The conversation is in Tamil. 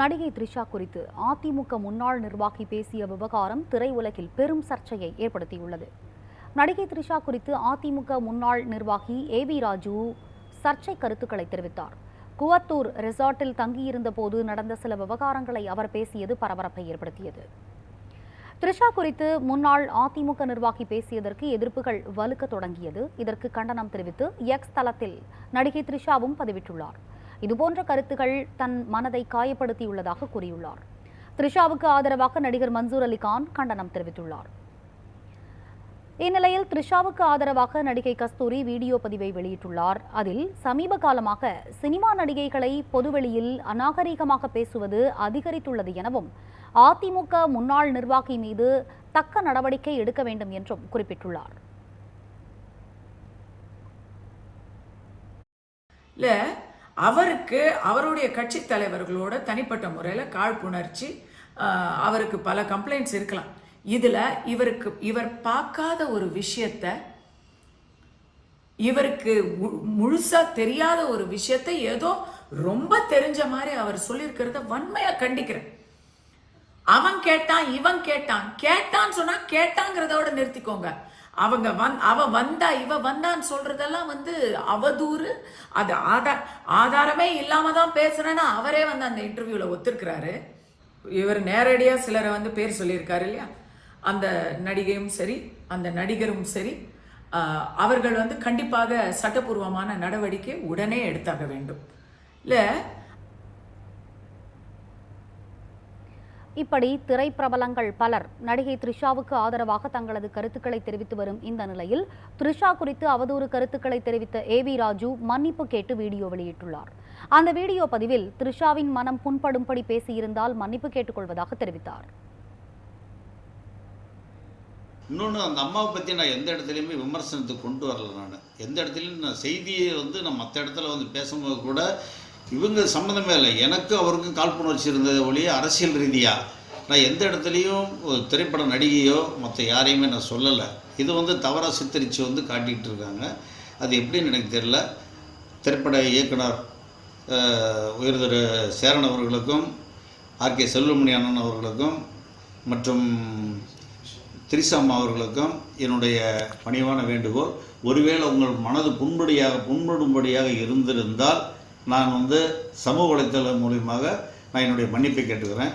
நடிகை த்ரிஷா குறித்து அதிமுக முன்னாள் நிர்வாகி பேசிய விவகாரம் திரையுலகில் பெரும் சர்ச்சையை ஏற்படுத்தியுள்ளது. நடிகை த்ரிஷா குறித்து அதிமுக முன்னாள் நிர்வாகி ஏ வி ராஜு சர்ச்சை கருத்துக்களை தெரிவித்தார். குவத்தூர் ரிசார்ட்டில் தங்கியிருந்த போது நடந்த சில விவகாரங்களை அவர் பேசியது பரபரப்பை ஏற்படுத்தியது. த்ரிஷா குறித்து முன்னாள் அதிமுக நிர்வாகி பேசியதற்கு எதிர்ப்புகள் வலுக்க தொடங்கியது. இதற்கு கண்டனம் தெரிவித்து எக்ஸ் தளத்தில் நடிகை த்ரிஷாவும் பதிவிட்டுள்ளார். இதுபோன்ற கருத்துகள் தன் மனதை காயப்படுத்தியுள்ளதாக கூறியுள்ளார். த்ரிஷாவுக்கு ஆதரவாக நடிகர் மன்சூர் அலிகான் கண்டனம் தெரிவித்துள்ளார். இந்நிலையில் த்ரிஷாவுக்கு ஆதரவாக நடிகை கஸ்தூரி வீடியோ பதிவை வெளியிட்டுள்ளார். அதில் சமீப காலமாக சினிமா நடிகைகளை பொதுவெளியில் அநாகரீகமாக பேசுவது அதிகரித்துள்ளது எனவும் அதிமுக முன்னாள் நிர்வாகி மீது தக்க நடவடிக்கை எடுக்க வேண்டும் என்றும் குறிப்பிட்டுள்ளார். இல்லை அவருக்கு அவருடைய கட்சி தலைவர்களோட தனிப்பட்ட முறையில் காழ்ப்புணர்ச்சி அவருக்கு பல கம்ப்ளைண்ட்ஸ் இருக்கலாம். இதில் இவருக்கு இவர் பார்க்காத ஒரு விஷயத்த இவருக்கு மு- தெரியாத ஒரு விஷயத்தை ஏதோ ரொம்ப தெரிஞ்ச மாதிரி அவர் சொல்லியிருக்கிறத வன்மையாக கண்டிக்கிறேன். அவன் கேட்டான் இவன் கேட்டான். கேட்டான்னு சொன்னா கேட்டாங்கிறதோட நிறுத்திக்கோங்க. அவங்க வந் அவ வந்தா இவ வந்தான்னு சொல்றதெல்லாம் வந்து அவதூறு. அது ஆதார் ஆதாரமே இல்லாம தான் பேசுறேன்னா அவரே வந்து அந்த இன்டர்வியூல ஒத்துருக்கிறாரு. இவர் நேரடியாக சிலரை வந்து பேர் சொல்லியிருக்காரு இல்லையா? அந்த நடிகையும் சரி அந்த நடிகரும் சரி அவர்கள் வந்து கண்டிப்பாக சட்டப்பூர்வமான நடவடிக்கை உடனே எடுத்தாக வேண்டும். இல்லை இப்படி திரைப்பிரபலங்கள் பலர் நடிகை த்ரிஷாவுக்கு ஆதரவாக தங்களது கருத்துக்களை தெரிவித்து வரும் இந்த நிலையில் த்ரிஷா குறித்து அவதூறு கருத்துக்களை தெரிவித்த ஏ வி ராஜு மன்னிப்பு கேட்டு வீடியோ வெளியிட்டுள்ளார். அந்த வீடியோ பதிவில் த்ரிஷாவின் மனம் புண்படும்படி பேசியிருந்தால் மன்னிப்பு கேட்டுக்கொள்வதாக தெரிவித்தார். இன்னொன்று அந்த அம்மாவை பற்றி நான் எந்த இடத்துலையுமே விமர்சனத்துக்கு கொண்டு வரல நான். எந்த இடத்துலையும் நான் செய்தியை வந்து நான் மற்ற இடத்துல வந்து பேசும்போது கூட இவங்க சம்மந்தமே இல்லை. எனக்கும் அவருக்கும் காழ்ப்புணர்ச்சி இருந்ததை ஒழிய அரசியல் ரீதியாக நான் எந்த இடத்துலையும் ஒரு திரைப்பட நடிகையோ மற்ற யாரையுமே நான் சொல்லலை. இது வந்து தவறாக சித்தரித்து வந்து காட்டிகிட்டு இருக்காங்க. அது எப்படின்னு எனக்கு தெரியல. திரைப்பட இயக்குனர் அஹ், உயர் திரு சேரன் அவர்களுக்கும் ஆர்கே செல்வமணி அண்ணன் அவர்களுக்கும் மற்றும் திரிசாம்மா அவர்களுக்கும் என்னுடைய பணிவான வேண்டுகோள். ஒருவேளை உங்கள் மனது புண்படியாக புண்படும்படியாக இருந்திருந்தால் நான் வந்து சமூக வலைத்தளம் மூலியமாக நான் என்னுடைய மன்னிப்பை கேட்டுக்கிறேன்.